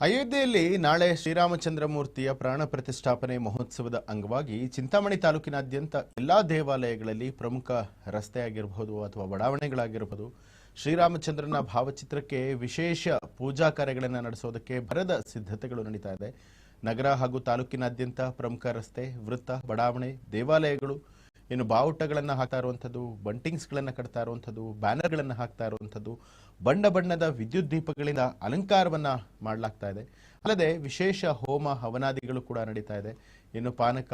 ಅಯೋಧ್ಯೆಯಲ್ಲಿ ನಾಳೆ ಶ್ರೀರಾಮಚಂದ್ರಮೂರ್ತಿಯ ಪ್ರಾಣ ಪ್ರತಿಷ್ಠಾಪನೆ ಮಹೋತ್ಸವದ ಅಂಗವಾಗಿ ಚಿಂತಾಮಣಿ ತಾಲೂಕಿನಾದ್ಯಂತ ಎಲ್ಲಾ ದೇವಾಲಯಗಳಲ್ಲಿ ಪ್ರಮುಖ ರಸ್ತೆಯಾಗಿರಬಹುದು ಅಥವಾ ಬಡಾವಣೆಗಳಾಗಿರಬಹುದು, ಶ್ರೀರಾಮಚಂದ್ರನ ಭಾವಚಿತ್ರಕ್ಕೆ ವಿಶೇಷ ಪೂಜಾ ಕಾರ್ಯಗಳನ್ನು ನಡೆಸೋದಕ್ಕೆ ಭರದ ಸಿದ್ಧತೆಗಳು ನಡೀತಾ ಇದೆ. ನಗರ ಹಾಗೂ ತಾಲೂಕಿನಾದ್ಯಂತ ಪ್ರಮುಖ ರಸ್ತೆ, ವೃತ್ತ, ಬಡಾವಣೆ, ದೇವಾಲಯಗಳು ಇನ್ನು ಬಾವುಟಗಳನ್ನು ಹಾಕ್ತಾ ಇರುವಂಥದ್ದು, ಬಂಟಿಂಗ್ಸ್ಗಳನ್ನು ಕಟ್ತಾ ಇರುವಂಥದ್ದು, ಬ್ಯಾನರ್ಗಳನ್ನು ಹಾಕ್ತಾ ಇರುವಂಥದ್ದು, ಬಣ್ಣ ಬಣ್ಣದ ವಿದ್ಯುತ್ ದೀಪಗಳಿಂದ ಅಲಂಕಾರವನ್ನು ಮಾಡಲಾಗ್ತಾ ಇದೆ. ಅಲ್ಲದೆ ವಿಶೇಷ ಹೋಮ ಹವನಾದಿಗಳು ಕೂಡ ನಡೀತಾ ಇದೆ. ಇನ್ನು ಪಾನಕ,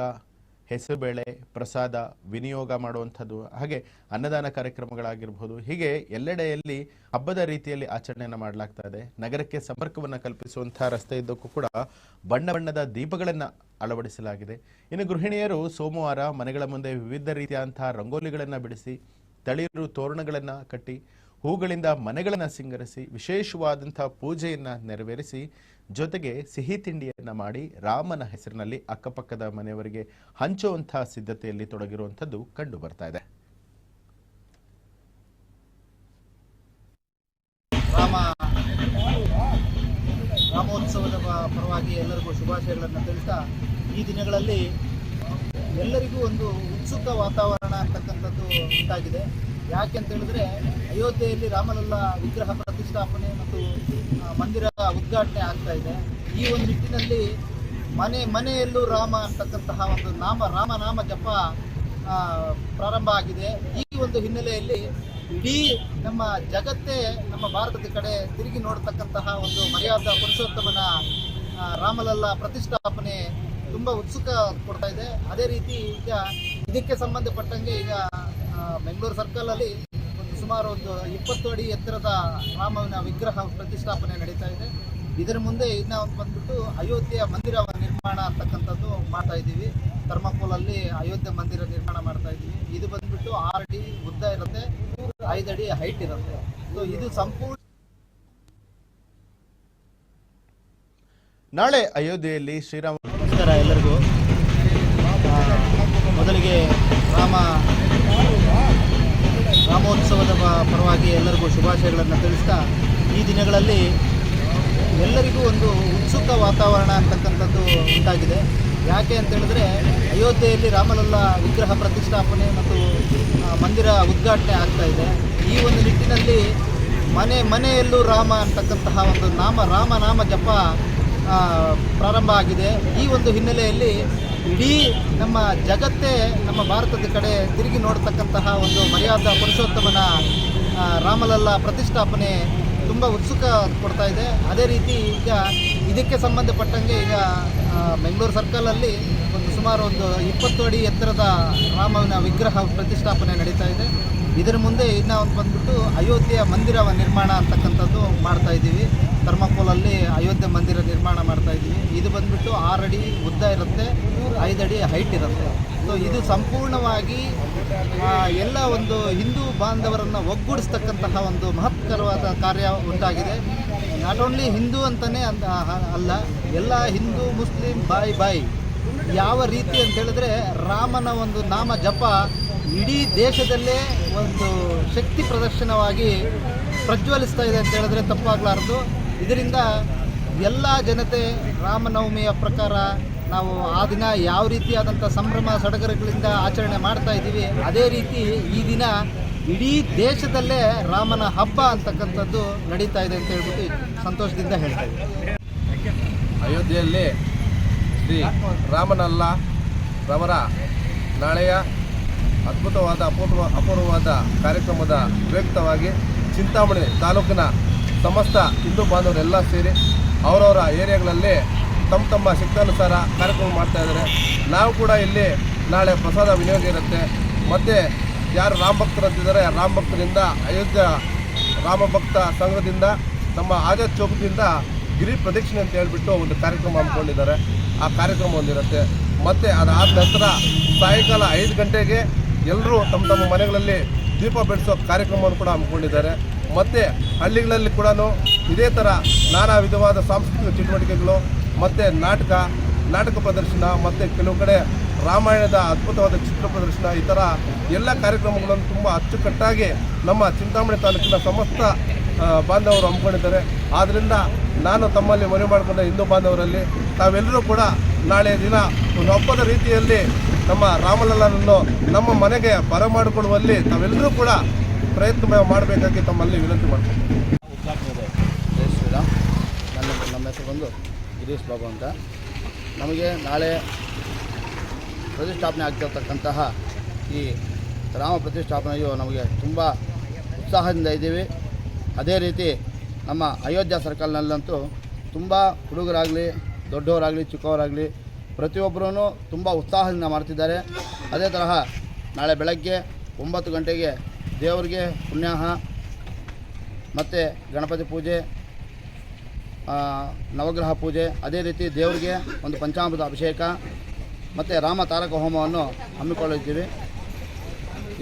ಹೆಸರುಬೇಳೆ, ಪ್ರಸಾದ, ವಿನಿಯೋಗ ಮಾಡುವಂಥದ್ದು, ಹಾಗೆ ಅನ್ನದಾನ ಕಾರ್ಯಕ್ರಮಗಳಾಗಿರ್ಬೋದು. ಹೀಗೆ ಎಲ್ಲೆಡೆಯಲ್ಲಿ ಹಬ್ಬದ ರೀತಿಯಲ್ಲಿ ಆಚರಣೆಯನ್ನು ಮಾಡಲಾಗ್ತಾ ಇದೆ. ನಗರಕ್ಕೆ ಸಂಪರ್ಕವನ್ನು ಕಲ್ಪಿಸುವಂತಹ ರಸ್ತೆ ಇದ್ದಕ್ಕೂ ಕೂಡ ಬಣ್ಣ ಬಣ್ಣದ ದೀಪಗಳನ್ನು ಅಳವಡಿಸಲಾಗಿದೆ. ಇನ್ನು ಗೃಹಿಣಿಯರು ಸೋಮವಾರ ಮನೆಗಳ ಮುಂದೆ ವಿವಿಧ ರೀತಿಯಾದಂತಹ ರಂಗೋಲಿಗಳನ್ನು ಬಿಡಿಸಿ, ತಳಿರು ತೋರಣಗಳನ್ನು ಕಟ್ಟಿ, ಹೂಗಳಿಂದ ಮನೆಗಳನ್ನು ಸಿಂಗರಿಸಿ, ವಿಶೇಷವಾದಂಥ ಪೂಜೆಯನ್ನು ನೆರವೇರಿಸಿ, ಜೊತೆಗೆ ಸಿಹಿ ತಿಂಡಿಯನ್ನು ಮಾಡಿ ರಾಮನ ಹೆಸರಿನಲ್ಲಿ ಅಕ್ಕಪಕ್ಕದ ಮನೆಯವರಿಗೆ ಹಂಚುವಂತಹ ಸಿದ್ಧತೆಯಲ್ಲಿ ತೊಡಗಿರುವಂಥದ್ದು ಕಂಡು ಬರ್ತಾ ಇದೆ. ರಾಮ, ರಾಮೋತ್ಸವದ ಪರವಾಗಿ ಎಲ್ಲರಿಗೂ ಶುಭಾಶಯಗಳನ್ನು ತಿಳಿಸ್ತಾ ಈ ದಿನಗಳಲ್ಲಿ ಎಲ್ಲರಿಗೂ ಒಂದು ಉತ್ಸುಕ ವಾತಾವರಣ ಅಂತಕ್ಕಂಥದ್ದು ಉಂಟಾಗಿದೆ. ಯಾಕೆ ಅಂತ ಹೇಳಿದ್ರೆ, ಅಯೋಧ್ಯೆಯಲ್ಲಿ ರಾಮಲಲ್ಲ ವಿಗ್ರಹ ಪ್ರತಿಷ್ಠಾಪನೆ ಮತ್ತು ಮಂದಿರ ಉದ್ಘಾಟನೆ ಆಗ್ತಾ ಇದೆ. ಈ ಒಂದು ನಿಟ್ಟಿನಲ್ಲಿ ಮನೆ, ಮನೆಯಲ್ಲೂ ರಾಮ ಅಂತಕ್ಕಂತಹ ಒಂದು ನಾಮ ರಾಮನಾಮ ಜಪ ಪ್ರಾರಂಭ ಆಗಿದೆ. ಈ ಒಂದು ಹಿನ್ನೆಲೆಯಲ್ಲಿ ಇಡೀ ನಮ್ಮ ಜಗತ್ತೇ ನಮ್ಮ ಭಾರತದ ಕಡೆ ತಿರುಗಿ ನೋಡ್ತಕ್ಕಂತಹ ಒಂದು ಮರ್ಯಾದ ಪುರುಷೋತ್ತಮನ ರಾಮಲಲ್ಲ ಪ್ರತಿಷ್ಠಾಪನೆ ತುಂಬಾ ಉತ್ಸುಕ ಕೊಡ್ತಾ ಇದೆ. ಅದೇ ರೀತಿ ಈಗ ಇದಕ್ಕೆ ಸಂಬಂಧಪಟ್ಟಂಗೆ ಈಗ ಬೆಂಗಳೂರು ಸರ್ಕಲ್ ಅಲ್ಲಿ ಒಂದು ಸುಮಾರು ಒಂದು ಇಪ್ಪತ್ತು ಅಡಿ ಎತ್ತರದ ರಾಮನ ವಿಗ್ರಹ ಪ್ರತಿಷ್ಠಾಪನೆ ನಡೀತಾ ಇದೆ. ಇದರ ಮುಂದೆ ಇನ್ನ ಒಂದು ಬಂದ್ಬಿಟ್ಟು ಅಯೋಧ್ಯೆಯ ಮಂದಿರ ನಿರ್ಮಾಣ ಅಂತಕ್ಕಂಥದ್ದು ಮಾಡ್ತಾ ಇದ್ದೀವಿ. ಥರ್ಮಕೋಲಲ್ಲಿ ಅಯೋಧ್ಯೆ ಮಂದಿರ ನಿರ್ಮಾಣ ಮಾಡ್ತಾ ಇದ್ದೀವಿ. ಇದು ಬಂದ್ಬಿಟ್ಟು ಆರು ಅಡಿ ಉದ್ದ ಇರುತ್ತೆ, ಐದು ಅಡಿ ಹೈಟ್ ಇರುತ್ತೆ. ಸೊ ಇದು ಸಂಪೂರ್ಣ ನಾಳೆ ಅಯೋಧ್ಯೆಯಲ್ಲಿ ಶ್ರೀರಾಮ ನಮಸ್ಕಾರ ಎಲ್ಲರಿಗೂ. ಮೊದಲಿಗೆ ರಾಮ ರಾಮೋತ್ಸವದ ಪರವಾಗಿ ಎಲ್ಲರಿಗೂ ಶುಭಾಶಯಗಳನ್ನು ತಿಳಿಸ್ತಾ ಈ ದಿನಗಳಲ್ಲಿ ಎಲ್ಲರಿಗೂ ಒಂದು ಉತ್ಸುಕ ವಾತಾವರಣ ಅಂತಕ್ಕಂಥದ್ದು ಉಂಟಾಗಿದೆ. ಯಾಕೆ ಅಂತೇಳಿದ್ರೆ ಅಯೋಧ್ಯೆಯಲ್ಲಿ ರಾಮಲಲ್ಲ ವಿಗ್ರಹ ಪ್ರತಿಷ್ಠಾಪನೆ ಮತ್ತು ಮಂದಿರ ಉದ್ಘಾಟನೆ ಆಗ್ತಾ ಇದೆ. ಈ ಒಂದು ನಿಟ್ಟಿನಲ್ಲಿ ಮನೆ ಮನೆಯಲ್ಲೂ ರಾಮ ಅಂತಕ್ಕಂತಹ ಒಂದು ನಾಮ ರಾಮನಾಮ ಜಪ ಆ, ಪ್ರಾರಂಭ ಆಗಿದೆ. ಈ ಒಂದು ಹಿನ್ನೆಲೆಯಲ್ಲಿ ಇಡೀ ನಮ್ಮ ಜಗತ್ತೇ ನಮ್ಮ ಭಾರತದ ಕಡೆ ತಿರುಗಿ ನೋಡ್ತಕ್ಕಂತಹ ಒಂದು ಮರ್ಯಾದ ಪುರುಷೋತ್ತಮನ ರಾಮಲಲ್ಲ ಪ್ರತಿಷ್ಠಾಪನೆ ತುಂಬ ಉತ್ಸುಕ ಕೊಡ್ತಾ ಇದೆ. ಅದೇ ರೀತಿ ಈಗ ಇದಕ್ಕೆ ಸಂಬಂಧಪಟ್ಟಂಗೆ ಈಗ ಬೆಂಗಳೂರು ಸರ್ಕಲಲ್ಲಿ ಒಂದು ಸುಮಾರು ಒಂದು ಇಪ್ಪತ್ತು ಅಡಿ ಎತ್ತರದ ರಾಮನ ವಿಗ್ರಹ ಪ್ರತಿಷ್ಠಾಪನೆ ನಡೀತಾ ಇದೆ. ಇದರ ಮುಂದೆ ಇನ್ನೊಂದು ಬಂದ್ಬಿಟ್ಟು ಅಯೋಧ್ಯೆಯ ಮಂದಿರ ನಿರ್ಮಾಣ ಅಂತಕ್ಕಂಥದ್ದು ಮಾಡ್ತಾ ಇದ್ದೀವಿ. ಥರ್ಮಾಕೋಲಲ್ಲಿ ಅಯೋಧ್ಯೆ ಮಂದಿರ ನಿರ್ಮಾಣ ಮಾಡ್ತಾ ಇದ್ದೀವಿ. ಇದು ಬಂದ್ಬಿಟ್ಟು ಆರು ಅಡಿ ಉದ್ದ ಇರುತ್ತೆ ಐದು ಅಡಿ ಹೈಟ್ ಇರುತ್ತೆ. ಸೊ ಇದು ಸಂಪೂರ್ಣವಾಗಿ ಎಲ್ಲ ಒಂದು ಹಿಂದೂ ಬಾಂಧವರನ್ನು ಒಗ್ಗೂಡಿಸ್ತಕ್ಕಂತಹ ಒಂದು ಮಹತ್ಕರವಾದ ಕಾರ್ಯ ಉಂಟಾಗಿದೆ. ನಾಟ್ ಓನ್ಲಿ ಹಿಂದೂ ಅಂತಲೇ ಅಂತ ಅಲ್ಲ, ಎಲ್ಲ ಹಿಂದೂ, ಮುಸ್ಲಿಂ, ಬಾಯ್ ಬಾಯ್, ಯಾವ ರೀತಿ ಅಂತ ಹೇಳಿದ್ರೆ ರಾಮನ ಒಂದು ನಾಮ ಜಪ ಇಡೀ ದೇಶದಲ್ಲೇ ಒಂದು ಶಕ್ತಿ ಪ್ರದರ್ಶನವಾಗಿ ಪ್ರಜ್ವಲಿಸ್ತಾ ಇದೆ ಅಂತ ಹೇಳಿದ್ರೆ ತಪ್ಪಾಗಲಾರದು. ಇದರಿಂದ ಎಲ್ಲ ಜನತೆ ರಾಮನವಮಿಯ ಪ್ರಕಾರ ನಾವು ಆ ದಿನ ಯಾವ ರೀತಿಯಾದಂಥ ಸಂಭ್ರಮ ಸಡಗರಗಳಿಂದ ಆಚರಣೆ ಮಾಡ್ತಾ ಇದ್ದೀವಿ, ಅದೇ ರೀತಿ ಈ ದಿನ ಇಡೀ ದೇಶದಲ್ಲೇ ರಾಮನ ಹಬ್ಬ ಅಂತಕ್ಕಂಥದ್ದು ನಡೀತಾ ಇದೆ ಅಂತ ಹೇಳ್ಬಿಟ್ಟು ಸಂತೋಷದಿಂದ ಹೇಳ್ತಾ ಇದ್ದೀವಿ ಅಯೋಧ್ಯೆಯಲ್ಲಿ ಶ್ರೀ ರಾಮನಲ್ಲ ರವರ ನಾಳೆಯ ಅದ್ಭುತವಾದ, ಅಪೂರ್ವ, ಅಪೂರ್ವವಾದ ಕಾರ್ಯಕ್ರಮದ ಉಪಯುಕ್ತವಾಗಿ ಚಿಂತಾಮಣಿ ತಾಲೂಕಿನ ಸಮಸ್ತ ಹಿಂದೂ ಬಾಂಧವರೆಲ್ಲ ಸೇರಿ ಅವರವರ ಏರಿಯಾಗಳಲ್ಲಿ ತಮ್ಮ ತಮ್ಮ ಶಕ್ತಾನುಸಾರ ಕಾರ್ಯಕ್ರಮ ಮಾಡ್ತಾ ಇದ್ದಾರೆ. ನಾವು ಕೂಡ ಇಲ್ಲಿ ನಾಳೆ ಪ್ರಸಾದ ವಿನಿಯೋಗ ಇರುತ್ತೆ. ಮತ್ತು ಯಾರು ರಾಮ ಭಕ್ತರು ಅಂತಿದ್ದಾರೆ ರಾಮ ಭಕ್ತರಿಂದ, ಅಯೋಧ್ಯ ರಾಮ ಭಕ್ತ ಸಂಘದಿಂದ, ನಮ್ಮ ಆಜಾದ್ ಚೌಕದಿಂದ ಗಿರಿ ಪ್ರದಕ್ಷಿಣೆ ಅಂತ ಹೇಳ್ಬಿಟ್ಟು ಒಂದು ಕಾರ್ಯಕ್ರಮ ಹಮ್ಮಿಕೊಂಡಿದ್ದಾರೆ. ಆ ಕಾರ್ಯಕ್ರಮ ಒಂದಿರುತ್ತೆ. ಮತ್ತು ಅದಾದ ನಂತರ ಸಾಯಂಕಾಲ ಐದು ಗಂಟೆಗೆ ಎಲ್ಲರೂ ತಮ್ಮ ತಮ್ಮ ಮನೆಗಳಲ್ಲಿ ದೀಪ ಬೆಳೆಸೋ ಕಾರ್ಯಕ್ರಮವನ್ನು ಕೂಡ ಹಮ್ಮಿಕೊಂಡಿದ್ದಾರೆ. ಮತ್ತು ಹಳ್ಳಿಗಳಲ್ಲಿ ಕೂಡ ಇದೇ ಥರ ನಾನಾ ವಿಧವಾದ ಸಾಂಸ್ಕೃತಿಕ ಚಟುವಟಿಕೆಗಳು, ಮತ್ತು ನಾಟಕ ನಾಟಕ ಪ್ರದರ್ಶನ, ಮತ್ತು ಕೆಲವು ಕಡೆ ರಾಮಾಯಣದ ಅದ್ಭುತವಾದ ಚಿತ್ರ ಪ್ರದರ್ಶನ, ಈ ಥರ ಎಲ್ಲ ಕಾರ್ಯಕ್ರಮಗಳನ್ನು ತುಂಬ ಅಚ್ಚುಕಟ್ಟಾಗಿ ನಮ್ಮ ಚಿಂತಾಮಣಿ ತಾಲೂಕಿನ ಸಮಸ್ತ ಬಾಂಧವರು ಹಮ್ಮಿಕೊಂಡಿದ್ದಾರೆ. ಆದ್ದರಿಂದ ನಾನು ತಮ್ಮಲ್ಲಿ ಮನವಿ ಮಾಡಿಕೊಂಡ ಹಿಂದೂ ಬಾಂಧವರಲ್ಲಿ, ತಾವೆಲ್ಲರೂ ಕೂಡ ನಾಳೆ ದಿನ ಒಂದು ಹಬ್ಬದ ರೀತಿಯಲ್ಲಿ ನಮ್ಮ ರಾಮಲಲ್ಲನನ್ನು ನಮ್ಮ ಮನೆಗೆ ಬರಮಾಡಿಕೊಳ್ಳುವಲ್ಲಿ ತಾವೆಲ್ಲರೂ ಕೂಡ ಪ್ರಯತ್ನ ಮಾಡಬೇಕಾಗಿ ತಮ್ಮಲ್ಲಿ ವಿನಂತಿ ಮಾಡ್ತೀನಿ ಜೈ ಶ್ರೀರಾಮ್. ನನ್ನ ನಮ್ಮ ಹೆಸರು ಬಂದು ಗಿರೀಶ್ ಬಾಬು ಅಂತ. ನಮಗೆ ನಾಳೆ ಪ್ರತಿಷ್ಠಾಪನೆ ಆಗ್ತಿರ್ತಕ್ಕಂತಹ ಈ ರಾಮ ಪ್ರತಿಷ್ಠಾಪನೆಯು ನಮಗೆ ತುಂಬ ಉತ್ಸಾಹದಿಂದ ಇದ್ದೀವಿ. ಅದೇ ರೀತಿ ನಮ್ಮ ಅಯೋಧ್ಯ ಸರ್ಕಲ್ನಲ್ಲಂತೂ ತುಂಬ ಹುಡುಗರಾಗಲಿ, ದೊಡ್ಡವರಾಗಲಿ, ಚಿಕ್ಕವರಾಗಲಿ ಪ್ರತಿಯೊಬ್ಬರೂ ತುಂಬ ಉತ್ಸಾಹದಿಂದ ಮಾಡ್ತಿದ್ದಾರೆ. ಅದೇ ತರಹ ನಾಳೆ ಬೆಳಗ್ಗೆ ಒಂಬತ್ತು ಗಂಟೆಗೆ ದೇವರಿಗೆ ಪುಣ್ಯಾಹ, ಮತ್ತು ಗಣಪತಿ ಪೂಜೆ ನವಗ್ರಹ ಪೂಜೆ, ಅದೇ ರೀತಿ ದೇವರಿಗೆ ಒಂದು ಪಂಚಾಮೃತ ಅಭಿಷೇಕ, ಮತ್ತು ರಾಮ ತಾರಕ ಹೋಮವನ್ನು ಹಮ್ಮಿಕೊಳ್ಳುತ್ತೀವಿ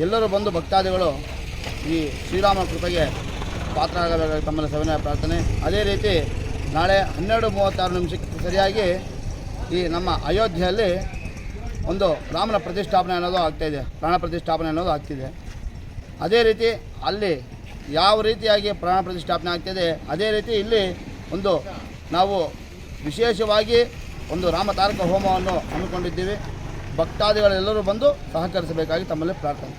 ಎಲ್ಲರೂ ಬಂದು ಭಕ್ತಾದಿಗಳು ಈ ಶ್ರೀರಾಮ ಕೃಪೆಗೆ ಪಾತ್ರ ತಮ್ಮಲ್ಲಿ ಸವಿನಯ ಪ್ರಾರ್ಥನೆ. ಅದೇ ರೀತಿ ನಾಳೆ ಹನ್ನೆರಡು ಮೂವತ್ತಾರು ನಿಮಿಷಕ್ಕೆ ಸರಿಯಾಗಿ ಈ ನಮ್ಮ ಅಯೋಧ್ಯೆಯಲ್ಲಿ ಒಂದು ರಾಮನ ಪ್ರತಿಷ್ಠಾಪನೆ ಅನ್ನೋದು ಆಗ್ತಾಯಿದೆ ಪ್ರಾಣ ಪ್ರತಿಷ್ಠಾಪನೆ ಅನ್ನೋದು ಆಗ್ತಿದೆ. ಅದೇ ರೀತಿ ಅಲ್ಲಿ ಯಾವ ರೀತಿಯಾಗಿ ಪ್ರಾಣ ಪ್ರತಿಷ್ಠಾಪನೆ ಆಗ್ತಿದೆ ಅದೇ ರೀತಿ ಇಲ್ಲಿ ಒಂದು ನಾವು ವಿಶೇಷವಾಗಿ ಒಂದು ರಾಮ ತಾರಕ ಹೋಮವನ್ನು ಹಮ್ಮಿಕೊಂಡಿದ್ದೀವಿ. ಭಕ್ತಾದಿಗಳೆಲ್ಲರೂ ಬಂದು ಸಹಕರಿಸಬೇಕಾಗಿ ತಮ್ಮಲ್ಲಿ ಪ್ರಾರ್ಥನೆ.